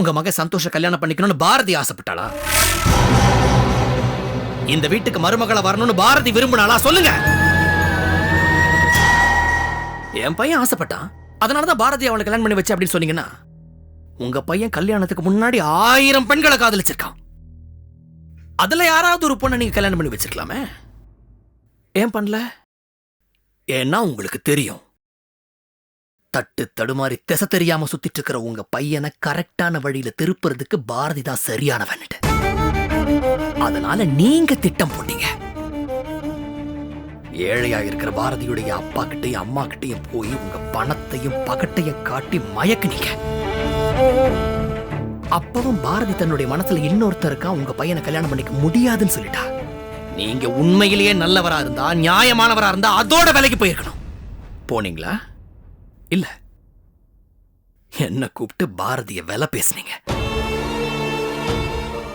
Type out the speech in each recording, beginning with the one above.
உங்க மக சந்தோஷ கல்யாணம் பண்ணிக்கணும்னு பாரதி ஆசைப்பட்டாளா? இந்த வீட்டுக்கு மருமகளை வரணும்னு பாரதி விரும்பினாளா? சொல்லுங்க. என் பையன் ஆசைப்பட்டான். அதனாலதான் பாரதி அவளை கல்யாணம் பண்ணி வச்சு அப்படின்னு சொன்னீங்கன்னா உங்க பையன் கல்யாணத்துக்கு முன்னாடி ஆயிரம் பெண்களை காதலிச்சிருக்கான். அதுல யாராவது ஒரு பொண்ணை நீங்க கல்யாணம் பண்ணி வச்சிருக்கலாமே? ஏன் பண்ணல? ஏன்னா உங்களுக்கு தெரியும். தட்டு தடுமாறி திசை தெரியாம சுத்திட்டு இருக்கிற உங்க பையனை கரெக்டான வழியில திருப்புறதுக்கு பாரதி தான் சரியானவன் அதனால நீங்க திட்டம் போட்டீங்க. ஏழையா இருக்கிற பாரதியுடைய அப்பா கிட்டையும் அம்மா கிட்டையும் போய் உங்க பணத்தையும் பகட்டையும் காட்டி மயக்குனீங்க. அப்பவும் பாரதி தன்னுடைய மனசுல இன்னொருத்தருக்கா உங்க பையனை கல்யாணம் பண்ணிக்க முடியாதுன்னு சொல்லிட்டா. நீங்க உண்மையிலேயே நல்லவரா இருந்தா நியாயமானவரா இருந்தா அதோட விலைக்கு போயிருக்கணும். போனீங்களா? இல்ல. என்ன கூப்பிட்டு பாரதிய வேலை பேசுனீங்க.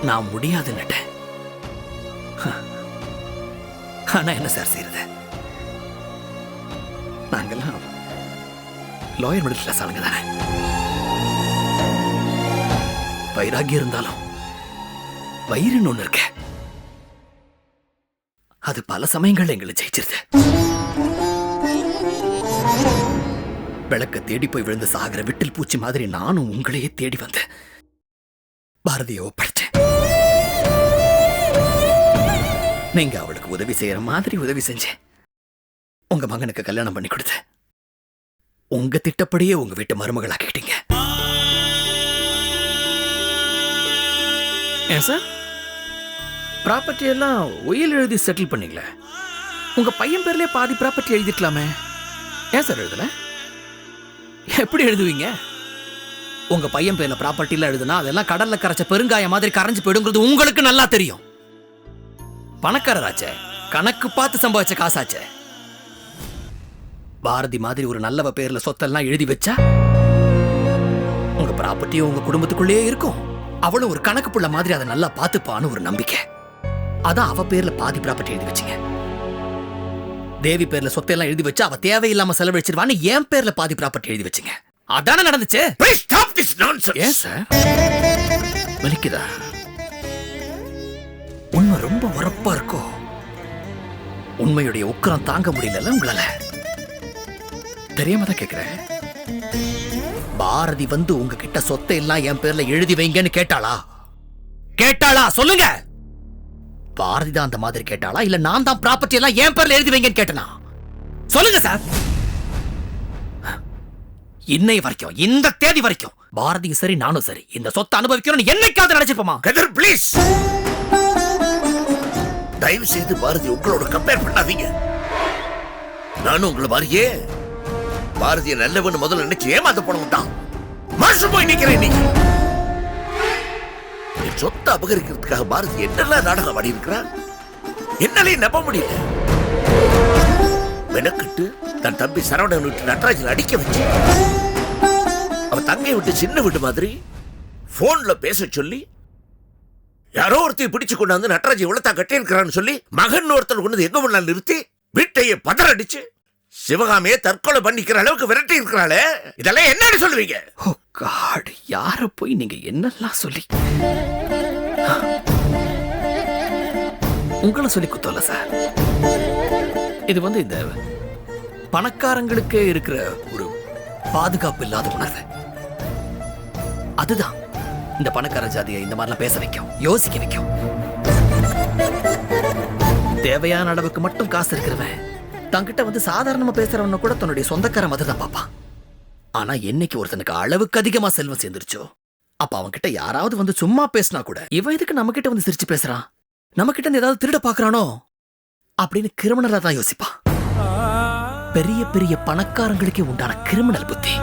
நான் முடியாதுன்னுட்டேன் ஆனா என்ன சார் செய்யறது நாங்கெல்லாம் லாயர் மிடில் கிளாஸ் ஆளுங்க தானே. வைராகியம் இருந்தாலும் வயிறுன்னு ஒன்று இருக்க. அது பல சமயங்கள் எங்களை ஜெயிச்சிருது. விளக்க தேடி போய் விழுந்து சாகிற விட்டில் பூச்சி மாதிரி நானும் உங்களையே தேடி வந்தேன். பாரதியை ஒப்படைச்சேன் நீங்க அவளுக்கு உதவி செய்யற மாதிரி உதவி செஞ்சேன். உங்க மகனுக்கு கல்யாணம் பண்ணி கொடுத்தேன். உங்க திட்டப்படியே உங்க வீட்டு மருமகளாக்கிட்டீங்க ஏன் சார்? ப்ராப்பர்ட்டி எல்லாம் ஒயில் எழுதி செட்டில் பண்ணீங்களே? உங்க பையன் பேர்லயே பாதி ப்ராப்பர்ட்டி எழுதிக்கலாமே ஏன் சார் எழுதலை? எப்படி எழுதுவீங்க? உங்க பையன் பேர்ல ப்ராப்பர்ட்டில எழுதுனா அதெல்லாம் கடல்ல கரைச்ச பெருங்காய மாதிரி கரைஞ்சு போயிடுங்கிறது உங்களுக்கு நல்லா தெரியும். பணக்காரராச்சே கணக்கு பார்த்து சம்பாதிச்ச காசாச்சே. பாரதி மாதிரி ஒரு நல்லவ பேர்ல சொத்தெல்லாம் எழுதி வச்சா உங்க ப்ராப்பர்ட்டியும் உங்க குடும்பத்துக்குள்ளேயே இருக்கும். அவளும் ஒரு கணக்கு புள்ள மாதிரி அதை நல்லா பார்த்துப்பான்னு ஒரு நம்பிக்கை. அதான் அவ பேர்ல பாதி ப்ராப்பர்ட்டி எழுதி வச்சீங்க. தேவி பேர்ல சொத்தையெல்லாம் எழுதி வச்சு அவ தேவையில்லாம செலவழிச்சிருவான்னு என் பேர்ல பாதி ப்ராப்பர்ட்டி எழுதி வச்சீங்க. அதானே நடந்துச்சு. ஏன் சார்? வலிக்குதா? உண்மை ரொம்ப உரப்பா இருக்கோ? உண்மையுடைய உக்கரம் தாங்க முடியல உங்களால? தெரியாம தான் கேக்குறேன். பாரதி வந்து உங்ககிட்ட சொத்தை எல்லாம் என் பேர்ல எழுதி வைங்கன்னு கேட்டாளா? கேட்டாளா? சொல்லுங்க! பாரதி தான் அந்த மாதிரி கேட்டாளா? இல்ல நான் தான் ப்ராப்பர்ட்டி எல்லாம் என் பேர்ல எழுதி வைங்கன்னு கேட்டனா? சொல்லுங்க சார் இன்னை வரைக்கும் இந்த தேதி வரைக்கும் பாரதியும் சரி நானும் சரி இந்த சொத்தை அனுபவிக்கணும்னு என்னைக்காவது நினைச்சிருப்போமா? கதிர் ப்ளீஸ் தயவு செய்து பாரதி உங்களோட கம்பேர் பண்ணாதீங்க. நானும் உங்களை மாதிரியே பாரதிய நல்லவன்னு முதல்ல நினைச்சு ஏமாத்த போனவன் தான் மனுஷன் போய் நிக்கிறேன் என் சொத்தை அபகரிக்கிறதுக்காக பாரதி என்னெல்லாம் நாடகம் ஆடி இருக்கிறான் என்னாலே நம்ப முடியல. மெனக்கிட்டு தன் தம்பி சரவணன் விட்டு நடராஜன் அடிக்க வச்சு அவன் தங்கை விட்டு சின்ன வீட்டு மாதிரி போன்ல பேச சொல்லி யாரோ ஒருத்தையும் பிடிச்சு கொண்டாந்து நடராஜ் இவ்வளத்தா கட்டியிருக்கிறான்னு சொல்லி மகன் ஒருத்தர் கொண்டு வந்து எங்க முன்னால் நிறுத்தி வீட்டையே பதறடிச்சு சிவகாமியை தற்கொலை பண்ணிக்கிற அளவுக்கு விரட்டி இருக்கிறாளே இதெல்லாம் என்னன்னு சொல்லுவீங்க? ஓ போய் நீங்க என்னெல்லாம் சொல்லி உங்களை சொல்லி குத்தல சார் இது வந்து இந்த பணக்காரங்களுக்கே இருக்கிற ஒரு பாதுகாப்பு இல்லாத உணர்வு. அதுதான் இந்த பணக்கார ஜாதியை இந்த மாதிரிலாம் பேச வைக்கும் யோசிக்க வைக்கும். தேவையான அளவுக்கு மட்டும் காசு இருக்கிறவன் தங்கிட்ட வந்து சாதாரணமா பேசுறவன கூட தன்னுடைய சொந்தக்கார மாதிரி தான் பார்ப்பான். ஆனா என்னைக்கு ஒருத்தனுக்கு அளவுக்கு அதிகமா செல்வம் சேர்ந்துருச்சோ? அப்ப அவன்கிட்ட யாராவது வந்து சும்மா பேசினா கூட இவன் எதுக்கு நம்ம கிட்ட வந்து சிரிச்சு பேசுறான்? நம்ம கிட்ட இருந்து ஏதாவது திருட பாக்குறானோ? அப்படின்னு கிரிமினலா தான் யோசிப்பான். பெரிய பெரிய பணக்காரங்களுக்கே உண்டான கிரிமினல் புத்தி.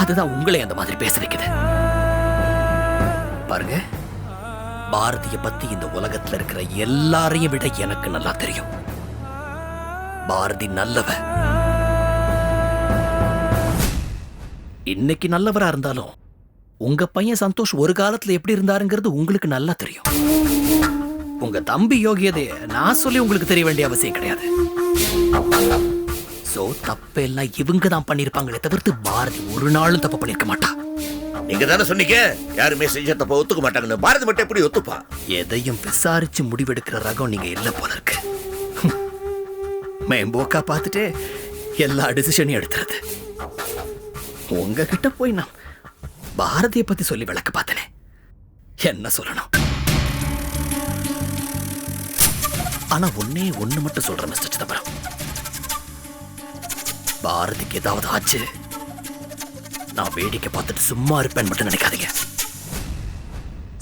அதுதான் உங்களை அந்த மாதிரி பேச வைக்குது. பாருங்க பாரதிய பத்தி இந்த உலகத்துல இருக்கிற எல்லாரையும் விட எனக்கு நல்லா தெரியும். பாரதி நல்லவன். இன்னைக்கு நல்லவரா இருந்தாலும் உங்க பையன் சந்தோஷ் ஒரு காலத்துல எப்படி இருந்தாருங்கிறது உங்களுக்கு நல்லா தெரியும். உங்க தம்பி யோகியதைய நான் சொல்லி உங்களுக்கு தெரிய வேண்டிய அவசியம் கிடையாது. சோ தப்பெல்லாம் இவங்க தான் பண்ணிருப்பாங்களே தவிர்த்து பாரதி ஒரு நாளும் தப்பு பண்ணிருக்க மாட்டா. நீங்க தானே சொன்னீங்க யாருமே செஞ்ச தப்ப ஒத்துக்க மாட்டாங்கன்னு. பாரதி மட்டும் எப்படி ஒத்துப்பா? எதையும் விசாரிச்சு முடிவெடுக்கிற ரகம் நீங்க இல்ல போல இருக்கு. மேம்போக்கா பார்த்துட்டு எல்லா டிசிஷனையும் எடுத்துறது. உங்ககிட்ட போய் நான் பாரதியை பத்தி சொல்லி விளக்க பார்த்தனே. என்ன சொல்லணும்? ஆனா ஒன்னே ஒண்ணு மட்டும் சொல்றேன் மிஸ்டர் சிதம்பரம். பாரதிக்கு ஏதாவது ஆச்சு? நான் வேடிக்கை பார்த்துட்டு சும்மா இருப்பேன்னு மட்டும் நினைக்காதீங்க.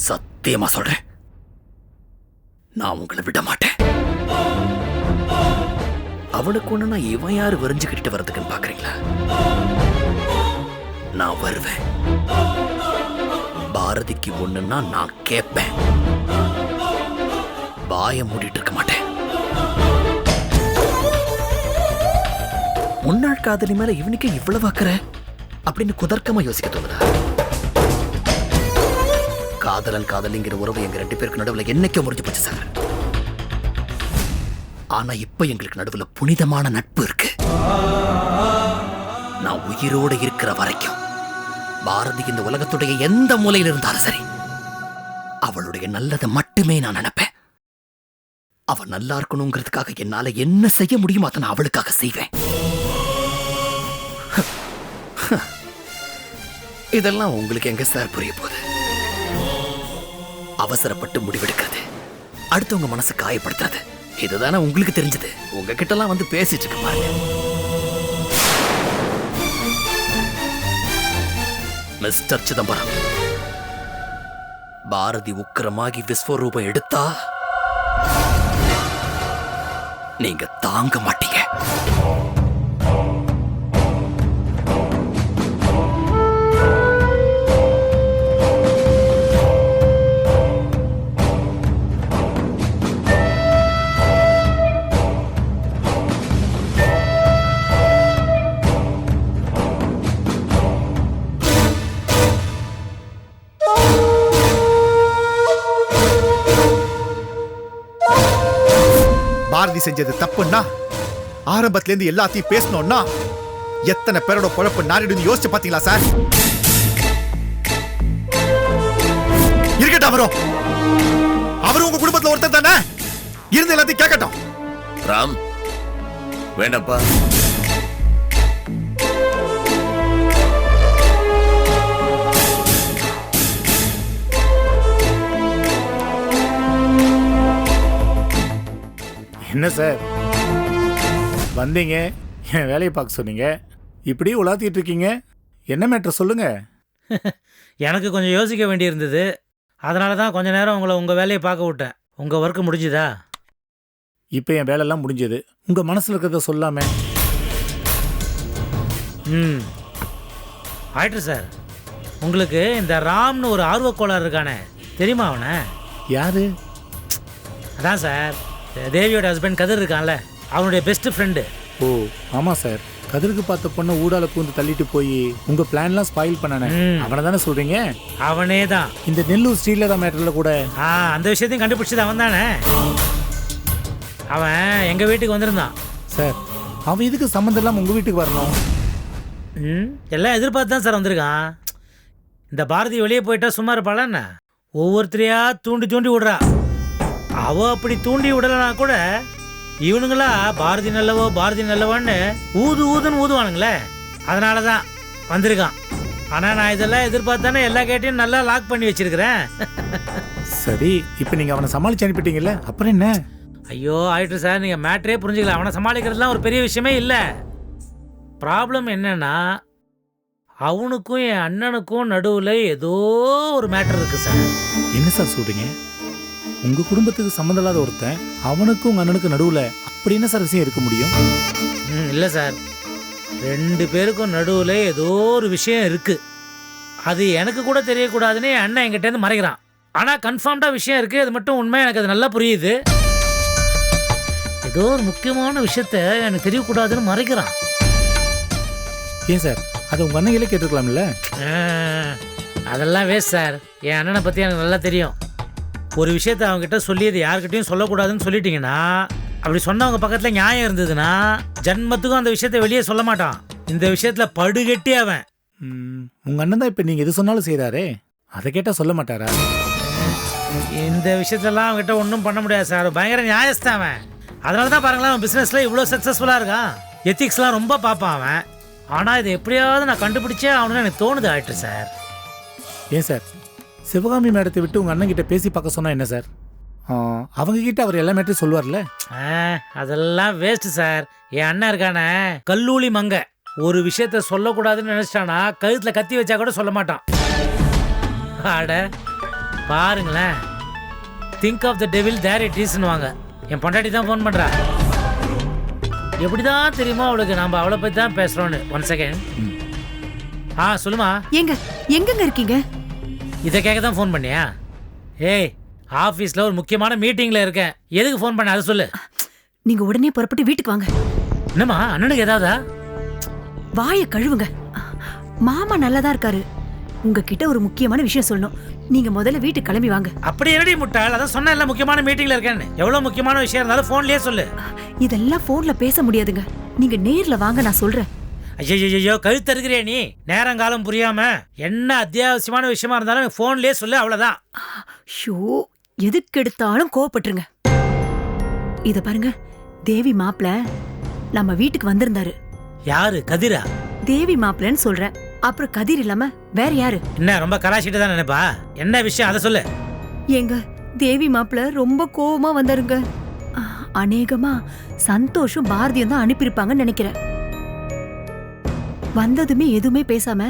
சத்தியமா சொல்றேன். நான் உங்களை விட மாட்டேன். அவனுக்கு ஒண்ணுனா இவன் யாரு வரைஞ்சுக்கிட்டு வர்றதுக்குன்னு பாக்குறீங்களா? நான் வருவேன். பாரதிக்கு ஒண்ணுன்னா நான் கேட்பேன். வாய மூடிட்டு இருக்க மாட்டேன். முன்னாள் காதலி மேல இவனுக்கு இவ்வளவு அக்கற? அப்படின்னு குதர்க்கமா யோசிக்க தோணுதா? காதலன் காதலிங்கிற உறவு எங்க ரெண்டு பேருக்கு நடுவுல என்னைக்கோ முடிஞ்சு போச்சு சார். ஆனா இப்ப எங்களுக்கு நடுவுல புனிதமான நட்பு இருக்கு. நான் உயிரோட இருக்கிற வரைக்கும் பாரதி இந்த உலகத்துடைய எந்த மூலையில இருந்தாலும் சரி அவளுடைய நல்லதை மட்டுமே நான் நினைப்பேன். அவ நல்லா இருக்கணுங்கிறதுக்காக என்னால என்ன செய்ய முடியுமோ அதை நான் அவளுக்காக செய்வேன். இதெல்லாம் உங்களுக்கு எங்க சார் புரிய போகுது? அவசரப்பட்டு முடிவெடுக்கிறது. அடுத்தவங்க மனசு காயப்படுத்துறது. இதுதானே உங்களுக்கு தெரிஞ்சது. உங்ககிட்ட எல்லாம் வந்து பேசிட்டு இருக்க பாருங்க. மிஸ்டர் சிதம்பரம். பாரதி உக்கிரமாகி விஸ்வரூபம் எடுத்தா? நீங்க தாங்க மாட்டீங்க. பாரதி செஞ்சது தப்புன்னா? ஆரம்பத்துல இருந்து எல்லாத்தையும் பேசணும்னா எத்தனை பேரோட குழப்பம் நாரிடுன்னு யோசிச்சு பாத்தீங்களா சார்? இருக்கட்டும் அவரும். அவரும் உங்க குடும்பத்துல ஒருத்தர் தானே? இருந்து எல்லாத்தையும் கேட்கட்டும். ராம் வேண்டாப்பா. என்ன சார்? வந்தீங்க என் வேலையை பார்க்க சொன்னீங்க. இப்படி உலாத்திட்டு இருக்கீங்க? என்ன மேட்ரு சொல்லுங்க? எனக்கு கொஞ்சம் யோசிக்க வேண்டியிருந்தது. அதனால தான் கொஞ்ச நேரம் உங்களை உங்கள் வேலையை பார்க்க விட்டேன். உங்கள் ஒர்க்கு முடிஞ்சுதா? இப்போ என் வேலையெல்லாம் முடிஞ்சது. உங்க மனசுல இருக்கிறத சொல்லாம. ம். ஆயிட்டு சார். உங்களுக்கு இந்த ராம்னு ஒரு ஆர்வக்கோளாறு இருக்கானே. தெரியுமா அவனை? யாரு? அதான் சார். தேவியோட ஹஸ்பண்ட் கதிர் இருக்கான்ல அவனுடைய பெஸ்ட் ஃப்ரெண்டு ஓ ஆமா சார் கதிருக்கு பார்த்த பொண்ணை ஊடால பூந்து தள்ளிட்டு போய் உங்க பிளான்லாம் ஸ்பாயில் பண்ணானே. அவனை தானே சொல்றீங்க? அவனே தான். இந்த நெல்லூர் ஸ்ரீலதா மேட்டர்ல கூட. அந்த விஷயத்தையும் கண்டுபிடிச்சது அவன் தானே? அவன் எங்கள் வீட்டுக்கு வந்திருந்தான். சார் அவன் இதுக்கு சம்மந்தம் இல்லாம உங்க வீட்டுக்கு வரணும்? ம் எல்லாம் எதிர்பார்த்து தான் சார் வந்திருக்கான். இந்த பாரதி வெளியே போயிட்டா சும்மா இருப்பாளா என்ன? ஒவ்வொருத்தரையா தூண்டி தூண்டி விடுறா. அவ அப்படி தூண்டி விடலைனா கூட இவனுங்களா பாரதி நல்லவோ பாரதி நல்லவோன்னு ஊது ஊதுன்னு ஊதுவானுங்களே. அதனால தான் வந்திருக்கான். ஆனால் நான் இதெல்லாம் எதிர்பார்த்தானே எல்லா கேட்டையும் நல்லா லாக் பண்ணி வச்சிருக்கிறேன். சரி இப்போ நீங்க அவனை சமாளிச்சு அனுப்பிட்டீங்கல்ல அப்புறம் என்ன? ஐயோ ஆயிட்டு சார் நீங்கள் மேட்ரே புரிஞ்சுக்கல. அவனை சமாளிக்கிறதுலாம் ஒரு பெரிய விஷயமே இல்லை. ப்ராப்ளம் என்னன்னா அவனுக்கும் என் அண்ணனுக்கும் நடுவில் ஏதோ ஒரு மேட்டர் இருக்கு சார். என்ன சார் சொல்றீங்க? உங்க குடும்பத்துக்கு சம்மந்தம் இல்லாத ஒருத்தன் அவனுக்கும் உங்க அண்ணனுக்கு நடுவுல அப்படி என்ன சார் விஷயம் இருக்க முடியும்? ம் இல்லை சார். ரெண்டு பேருக்கும் நடுவில் ஏதோ ஒரு விஷயம் இருக்கு. அது எனக்கு கூட தெரியக்கூடாதுன்னு என் அண்ணன் என்கிட்டேருந்து மறைக்கிறான். ஆனால் கன்ஃபார்ம்டாக விஷயம் இருக்கு. அது மட்டும் உண்மை. எனக்கு அது நல்லா புரியுது. ஏதோ ஒரு முக்கியமான விஷயத்த எனக்கு தெரியக்கூடாதுன்னு மறைக்கிறான். ஏன் சார்? அதை உங்க அண்ணங்களே கேட்டுருக்கலாம்ல? ஆ, அதெல்லாம் வேஸ்ட் சார். என் அண்ணனை பற்றி எனக்கு நல்லா தெரியும். ஒரு விஷயத்த அவங்ககிட்ட சொல்லி அது யார்கிட்டயும் சொல்லக்கூடாதுன்னு சொல்லிட்டீங்கன்னா அப்படி சொன்னவங்க பக்கத்தில் நியாயம் இருந்ததுன்னா ஜன்மத்துக்கும் அந்த விஷயத்த வெளியே சொல்ல மாட்டான். இந்த விஷயத்தில் படுகெட்டி அவன். ம், உங்க அண்ணன் தான் இப்போ நீங்க எது சொன்னாலும் செய்றாரே? அதை கேட்டா சொல்ல மாட்டாரா? இந்த விஷயத்தெல்லாம் அவன்கிட்ட ஒன்றும் பண்ண முடியாது சார். பயங்கர நியாயஸ்தான் அவன். அதனால தான் பாருங்களேன் அவன் பிஸ்னஸில் இவ்வளோ சக்ஸஸ்ஃபுல்லாக இருக்கான். எத்திக்ஸ்லாம் ரொம்ப பார்ப்பான் அவன். ஆனால் இதை எப்படியாவது நான் கண்டுபிடிச்சே அவனு எனக்கு தோணுது ஆயிட்டு சார். ஏன் சார்? சிவகாமி மேடத்தை விட்டு உங்க அண்ணன் கிட்ட பேசி பார்க்க சொன்னா என்ன சார்? அவங்க கிட்ட அவர் எல்லா மேட்டரையும் சொல்லுவார்ல? அதெல்லாம் வேஸ்ட் சார். என் அண்ணன் இருக்கானே கல்லூலி மங்க. ஒரு விஷயத்த சொல்லக்கூடாதுன்னு நினைச்சிட்டானா கழுத்துல கத்தி வச்சா கூட சொல்ல மாட்டான். அட பாருங்களேன். Think of the devil there it வாங்க என் பொண்டாட்டி தான் ஃபோன் பண்றா. எப்படிதான் தெரியுமோ அவளுக்கு நம்ம அவளை பத்தி தான் பேசுறோன்னு ஒன் செகண்ட் ஆ சொல்லுமா. ஏங்க எங்கங்க இருக்கீங்க? இதை கேட்க தான் ஃபோன் பண்ணியா? ஏய் ஆஃபீஸில் ஒரு முக்கியமான மீட்டிங்கில் இருக்கேன். எதுக்கு ஃபோன் பண்ண? அதை சொல்லு. நீங்க உடனே புறப்பட்டு வீட்டுக்கு வாங்க. என்னம்மா அண்ணனுக்கு ஏதாவதா? வாயை கழுவுங்க. மாமா நல்லதா இருக்காரு. உங்ககிட்ட ஒரு முக்கியமான விஷயம் சொல்லணும். நீங்க முதல்ல வீட்டுக்கு கிளம்பி வாங்க. அப்படி என்னடி முட்டாள்? அதான் சொன்ன முக்கியமான மீட்டிங்ல இருக்கேன்னு. எவ்வளவு முக்கியமான விஷயம் இருந்தாலும் போன்லயே சொல்லு. இதெல்லாம் போன்ல பேச முடியாதுங்க. நீங்க நேர்ல வாங்க நான் சொல்றேன். ஐயோ கழுத்து இருக்கிறியா நீ. நேரங்காலம் புரியாம என்ன அத்தியாவசியமான விஷயமா இருந்தாலும் போன்லயே சொல்லு அவ்வளவுதான். ஷோ எதுக்கு எடுத்தாலும் கோவப்பட்டுருங்க. இத பாருங்க தேவி மாப்பிள நம்ம வீட்டுக்கு வந்திருந்தாரு. யாரு? கதிரா? தேவி மாப்பிளன்னு சொல்றேன். அப்புறம் கதிர் இல்லாம வேற யாரு? என்ன ரொம்ப கலாச்சிட்டு தான் நினைப்பா என்ன விஷயம்? அதை சொல்லு. ஏங்க தேவி மாப்பிள ரொம்ப கோவமா வந்தாருங்க. அநேகமா சந்தோஷம் பாரதியும் தான் அனுப்பியிருப்பாங்கன்னு நினைக்கிறேன். வந்ததுமே எதுவுமே பேசாம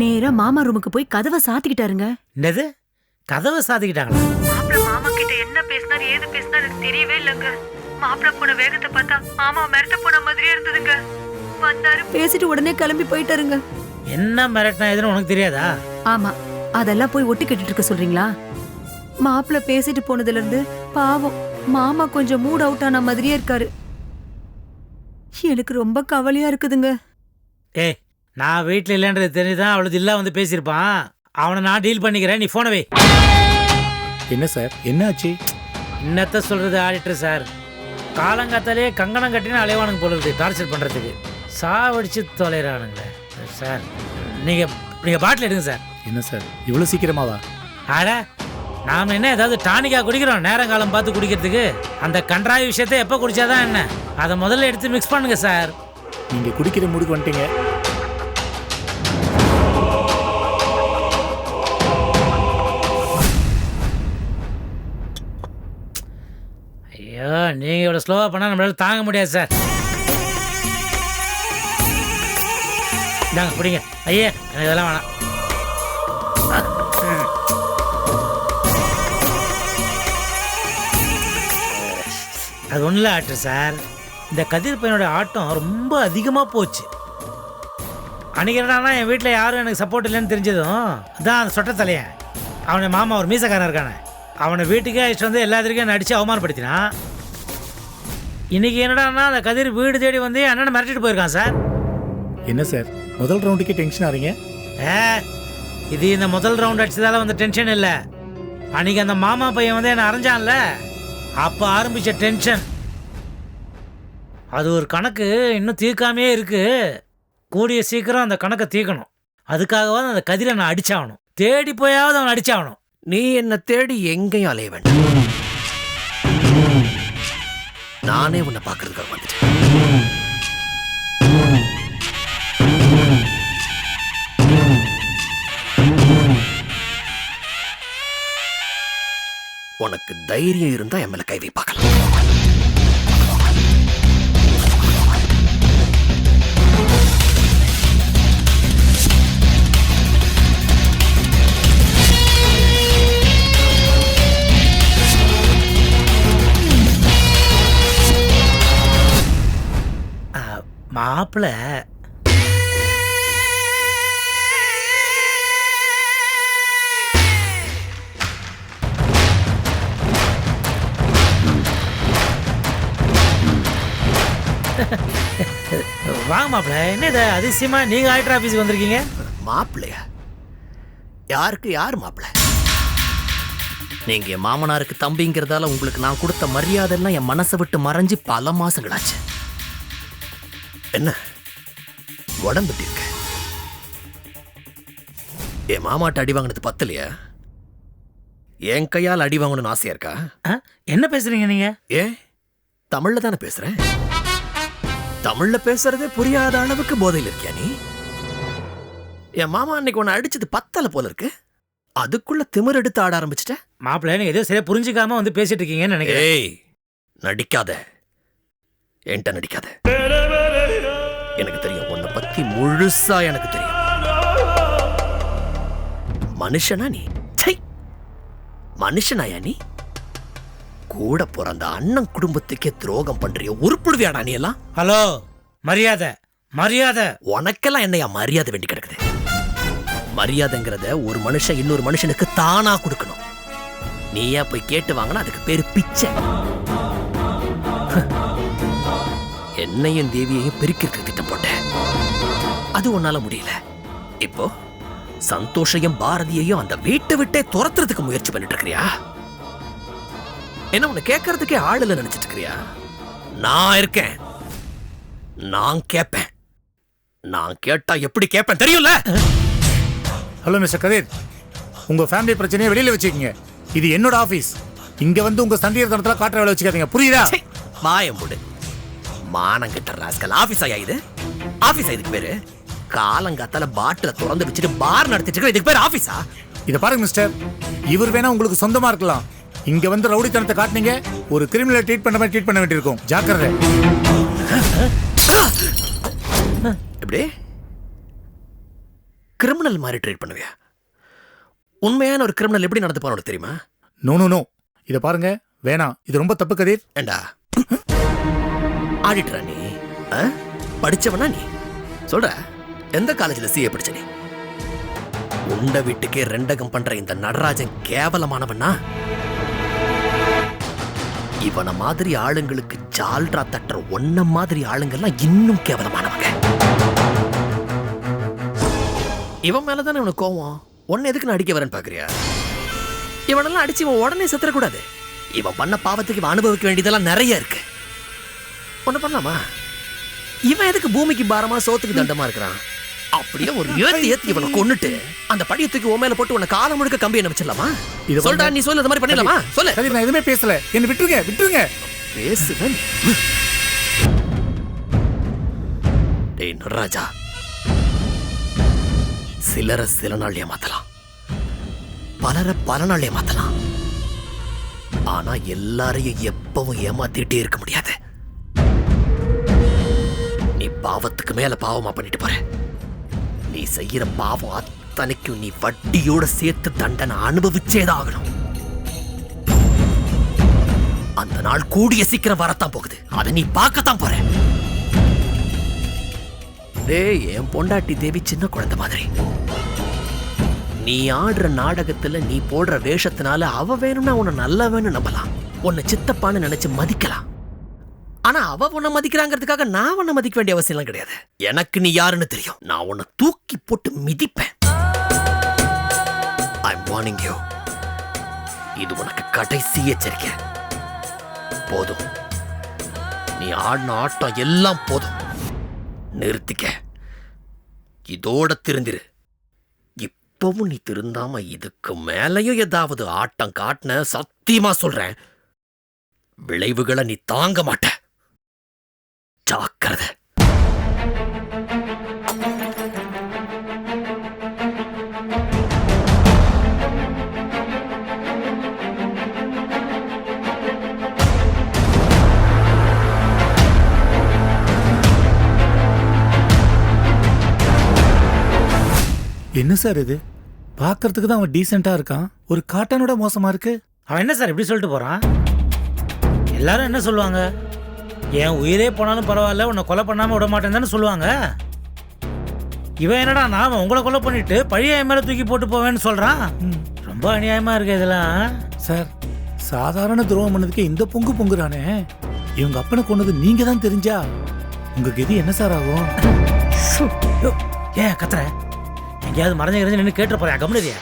நேரா மாமா ரூமுக்கு போய் கதவை சாத்திக்கிட்டாருங்க. என்னது? கதவை சாத்திக்கிட்டாங்களா? மாப்பிள மாமா கிட்ட என்ன பேசினாரு ஏது பேசினாரு எனக்கு தெரியவே இல்லைங்க. மாப்பிள போன வேகத்தை பார்த்தா மாமா மிரட்ட போன மாதிரியே இருந்ததுங்க. வந்தாரு. பேசிட்டு உடனே கிளம்பி போயிட்டாருங்க. என்ன மிரட்டினா எதுன்னு உனக்கு தெரியாதா? ஆமா அதெல்லாம் போய் ஒட்டு கேட்டுட்டு இருக்க சொல்றீங்களா? மாப்பிள பேசிட்டு போனதுல இருந்து பாவம் மாமா கொஞ்சம் மூட் அவுட் ஆன மாதிரியே இருக்காரு. எனக்கு ரொம்ப கவலையா இருக்குதுங்க. ஏய் நான் வீட்டில் இல்லைன்றது தெரிஞ்சுதான் அவளுக்கு இல்லா வந்து பேசியிருப்பான். அவனை நான் டீல் பண்ணிக்கிறேன் நீ போனை வை. என்ன சார்? என்ன ஆச்சு? என்னத்த சொல்றது ஆடிட்டர் சார். காலங்காத்தாலே கங்கணம் கட்டின அலைவானுங்க போல இருக்கு டார்ச்சர் பண்றதுக்கு. சாவடிச்சு தொலைறானுங்க சார் நீங்க நீங்க பாட்டில் எடுங்க சார். என்ன சார்? இவ்வளோ சீக்கிரமாவா? அட நாம என்ன ஏதாவது டானிக்கா குடிக்கிறோம் நேரங்காலம் பார்த்து குடிக்கிறதுக்கு? அந்த கன்றாய் விஷயத்தை எப்போ குடிச்சாதான் என்ன? அதை முதல்ல எடுத்து மிக்ஸ் பண்ணுங்க சார். நீங்க குடிக்கிற முடிக்கு வந்துட்டீங்க. ஐயோ நீங்க இவ்வளோ ஸ்லோவாக பண்ணால் நம்மளால தாங்க முடியாது சார் இந்தாங்க பிடிங்க ஐயா எனக்கு இதெல்லாம் வேணாம். அது ஒன்றும் இல்லை சார் இந்த கதிர் பையனோட ஆட்டம் ரொம்ப அதிகமாக போச்சு. அன்றைக்கி என்னடானா என் வீட்டில் யாரும் எனக்கு சப்போர்ட் இல்லைன்னு தெரிஞ்சதும் அதான் அந்த சொட்ட தலையன். அவனை மாமா ஒரு மீசக்காரன் இருக்கானே. அவனை வீட்டுக்கே அழைச்சிட்டு வந்து எல்லாத்திற்கும் நடித்து அவமானப்படுத்தினான். இன்னைக்கு என்னடான்னா அந்த கதிர் வீடு தேடி வந்து அண்ணனை மிரட்டிட்டு போயிருக்கான் சார். என்ன சார்? முதல் ரவுண்டுக்கே டென்ஷன் ஆறீங்க ஏ இது இந்த முதல் ரவுண்ட் அடிச்சதால வந்த டென்ஷன் இல்லை. அன்னைக்கு அந்த மாமா பையன் வந்து என்னை அரைஞ்சான்ல. அப்போ ஆரம்பிச்ச டென்ஷன் அது ஒரு கணக்கு இன்னும் தீர்க்காமே இருக்கு. கூடிய சீக்கிரம் அந்த கணக்கை தீர்க்கணும். அதுக்காகவாது அந்த கதிரை நான் அடிச்சாகணும். தேடி போயாவது அவன் அடிச்சாகணும். நீ என்னை தேடி எங்கேயும் அலைய வேண்டாம். நானே உன்னை பார்க்கறதுக்காக வந்துட்டேன். உனக்கு தைரியம் இருந்தால் என் மேலே கை வை பார்க்கலாம் மாப்பிள்ள வாங்க மாப்பிள்ள என்ன இது? அதிசயமா நீங்க ஆயிட்டர் ஆஃபீஸுக்கு வந்திருக்கீங்க? மாப்பிள்ளையா யாருக்கு யார் மாப்பிள்ள நீங்க என் மாமனாருக்கு தம்பிங்கிறதால உங்களுக்கு நான் கொடுத்த மரியாதை எல்லாம் என் மனசை விட்டு மறைஞ்சு பல மாசங்களாச்சு. என்ன? உடம்பு எப்படி இருக்கு என் மாமாட்ட அடி வாங்கினது பத்தலையா? என் கையால் அடி வாங்கணும்னு ஆசையா இருக்கா? என்ன பேசுறீங்க நீங்க? ஏ தமிழ்ல தானே பேசுறேன் தமிழ்ல பேசுறதே புரியாத அளவுக்கு போதையில் இருக்கியா நீ? என் மாமா அன்னைக்கு உன்னை அடிச்சது பத்தல போல இருக்கு. அதுக்குள்ள திமிர் எடுத்து ஆட ஆரம்பிச்சிட்ட? மாப்பிள்ளை நீங்க எதுவும் சரியா புரிஞ்சுக்காம வந்து பேசிட்டு இருக்கீங்கன்னு நினைக்கிறேன். ஏய் நடிக்காத. என்கிட்ட நடிக்காத. எனக்கு தெரியும். உன்னை பத்தி முழுசா எனக்கு தெரியும். மனுஷனா நீ? மனுஷனாயா நீ? கூட பிறந்த அண்ணன் குடும்பத்துக்கே துரோகம் பண்றிய உருப்பிடுவியாடா நீ எல்லாம்? ஹலோ மரியாதை மரியாதை. உனக்கெல்லாம் என்னையா மரியாதை வேண்டி கிடக்குது? மரியாதைங்கிறத ஒரு மனுஷன் இன்னொரு மனுஷனுக்கு தானா கொடுக்கணும். நீயா போய் கேட்டு வாங்கினா அதுக்கு பேரு பிச்சை. என்னையும் தேவியையும் பிரிக்கிறதுக்கு திட்டம் போட்டேன். அது உன்னால முடியல. இப்போ சந்தோஷையும் பாரதியையும் அந்த வீட்டை விட்டே துரத்துறதுக்கு முயற்சி பண்ணிட்டு இருக்கிறியா என்ன உன்னை கேட்கறதுக்கே ஆள் இல்ல நினைச்சிட்டு இருக்கிறியா நான் இருக்கேன். நான் கேட்பேன் நான் கேட்டா எப்படி கேட்பேன் தெரியும்ல? ஹலோ மிஸ்டர் கதிர் உங்க ஃபேமிலி பிரச்சனையை வெளியில வச்சுக்கோங்க. இது என்னோட ஆபீஸ் இங்க வந்து உங்க சந்தேகத்தனத்துல காட்டுற வேலை வச்சுக்காதீங்க. புரியுதா? வாயை மூடு. மானங்கிட்ட ராஸ்கல் ஆயா இது? ஆபீஸ் இதுக்கு பேரு? காலங்காத்தால பாட்டில திறந்து வச்சுட்டு பார் நடத்திட்டு இருக்க? இதுக்கு பேர் ஆபீஸா இத பாருங்க மிஸ்டர் இவர் வேணா உங்களுக்கு சொந்தமா இருக்கலாம். இங்க வந்து ரவுடித்தனத்தை காட்டுனீங்க. ஒரு கிரிமினலை ட்ரீட் பண்ண மாதிரி ட்ரீட் பண்ண வேண்டியிருக்கும். ஜாக்கிரதை. எப்படி? கிரிமினல் மாதிரி ட்ரீட் பண்ணுவியா? உண்மையான ஒரு கிரிமினல் எப்படி நடந்து போனோட தெரியுமா? நோ நோ நோ இத பாருங்க. வேணாம். இது ரொம்ப தப்பு கதிர். ஏண்டா? ஆடிட்டரா நீ? படிச்சவனா நீ? சொல்ற. எந்த காலேஜ்ல சிஏ படிச்ச நீ? உண்ட வீட்டுக்கே ரெண்டகம் பண்ற இந்த நடராஜன் கேவலமானவனா? இவன மாதிரி ஆளுங்களுக்கு ஜால்ரா தட்டுற ஒன்ன மாதிரி ஆளுங்கெல்லாம் இன்னும் கேவலமானவங்க. இவன் மேலதானே இவனுக்கு கோவம்? உன்னை எதுக்கு நான் அடிக்க வரேன்னு பாக்குறியா? இவனெல்லாம் அடிச்சு இவன் உடனே செத்துறக்கூடாது. இவன் பண்ண பாவத்துக்கு இவன் அனுபவிக்க வேண்டியதெல்லாம் நிறைய இருக்கு. ஒண்ணு பண்ணலாமா? இவன் எதுக்கு பூமிக்கு பாரமா சோத்துக்கு தண்டமா இருக்கிறான்? அப்படியே ஒரு ஏத்தி ஏத்தி இவனை கொன்னுட்டு அந்த படியத்துக்கு உன் மேல போட்டு உன்னை காலம் முழுக்க கம்பி என்ன வச்சிடலாமா? இது சொல்டா நீ சொல்லு இந்த மாதிரி பண்ணிடலாமா? சொல்லு. கதிர் நான் எதுவுமே பேசல. என்ன விட்டுருங்க விட்டுருங்க. பேசுவேன். டேய் நடராஜா. சிலரை சில நாள் ஏமாத்தலாம் பலரை பல நாள் ஏமாத்தலாம் ஆனா எல்லாரையும் எப்பவும் ஏமாத்திட்டே இருக்க முடியாது. பாவத்துக்கு மேல பாவமா பண்ணிட்டு போற. நீ செய்யற பாவம் அத்தனைக்கும் நீ வட்டியோட சேர்த்து தண்டனை அனுபவிச்சேதான் ஆகணும் அந்த நாள் கூடிய சீக்கிரம் வரத்தான் போகுது. அதை நீ பார்க்கத்தான் போற. டேய் என் பொண்டாட்டி தேவி சின்ன குழந்தை மாதிரி. நீ ஆடுற நாடகத்துல நீ போடுற வேஷத்தினால அவ வேணும்னா உன்னை நல்லவன்னு நம்பலாம். உன்னை சித்தப்பான்னு நினைச்சு மதிக்கலாம். ஆனா அவ உன்னை மதிக்கிறாங்கிறதுக்காக நான் உன்னை மதிக்க வேண்டிய அவசியம் கிடையாது. எனக்கு நீ யாருன்னு தெரியும். நான் உன்னை தூக்கி போட்டு மிதிப்பேன். ஐம் வார்னிங் யூ இது உனக்கு கடைசி எச்சரிக்கை. போதும். நீ ஆடின ஆட்டம் எல்லாம் போதும். நிறுத்திக்க. இதோட திருந்திரு. இப்பவும் நீ திருந்தாம இதுக்கு மேலயும் ஏதாவது ஆட்டம் காட்டின சத்தியமா சொல்றேன். விளைவுகளை நீ தாங்க மாட்ட. ஜாக்கிரதை என்ன சார் இது? பார்க்கறதுக்கு தான் அவன் டீசெண்டா இருக்கான். ஒரு காட்டனோட மோசமா இருக்கு. அவன் என்ன சார் இப்படி சொல்லிட்டு போறான்? எல்லாரும் என்ன சொல்லுவாங்க? என் உயிரே போனாலும் பரவாயில்ல உன்னை கொலை பண்ணாம விட மாட்டேன்னு சொல்லுவாங்க. இவன் என்னடா நான் உங்களை கொலை பண்ணிட்டு பழைய என் மேல தூக்கி போட்டு போவேன்னு சொல்றான்? ரொம்ப அநியாயமா இருக்கு இதெல்லாம். சார் சாதாரண துரோகம் பண்ணதுக்கு இந்த பொங்கு பொங்குறானே. இவங்க அப்பனை கொண்டது நீங்க தான் தெரிஞ்சா உங்க கதி என்ன சார் ஆகும்? ஏன் கத்துற? எங்கேயாவது மறைஞ்சு கிடஞ்சு நின்று கேட்டு போறேன் கம்முனுதியா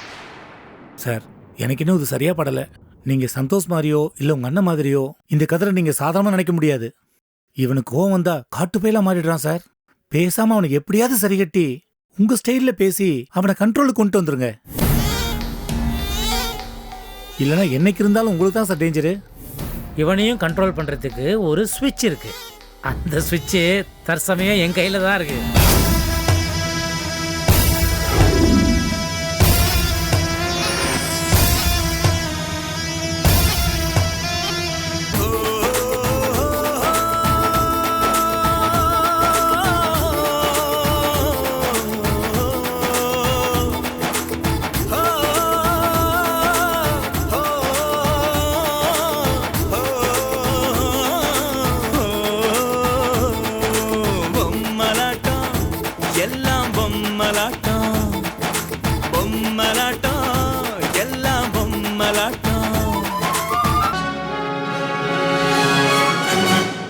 சார் எனக்கு இன்னும் இது சரியா படல. நீங்க சந்தோஷ் மாதிரியோ இல்ல உங்க அண்ணன் மாதிரியோ இந்த கதிரை நீங்க சாதாரணமா நினைக்க முடியாது. இவனுக்கு கோவம் வந்தா காட்டு பயிலா மாறிடுறான் சார். பேசாம அவனுக்கு எப்படியாவது சரி கட்டி உங்க ஸ்டைல்ல பேசி அவனை கண்ட்ரோலுக்கு கொண்டு வந்துருங்க. இல்லைன்னா என்னைக்கு இருந்தாலும் உங்களுக்கு தான் சார் டேஞ்சரு இவனையும் கண்ட்ரோல் பண்ணுறதுக்கு ஒரு ஸ்விட்ச் இருக்கு. அந்த ஸ்விட்சு தற்சமயம் என் கையில் தான் இருக்கு.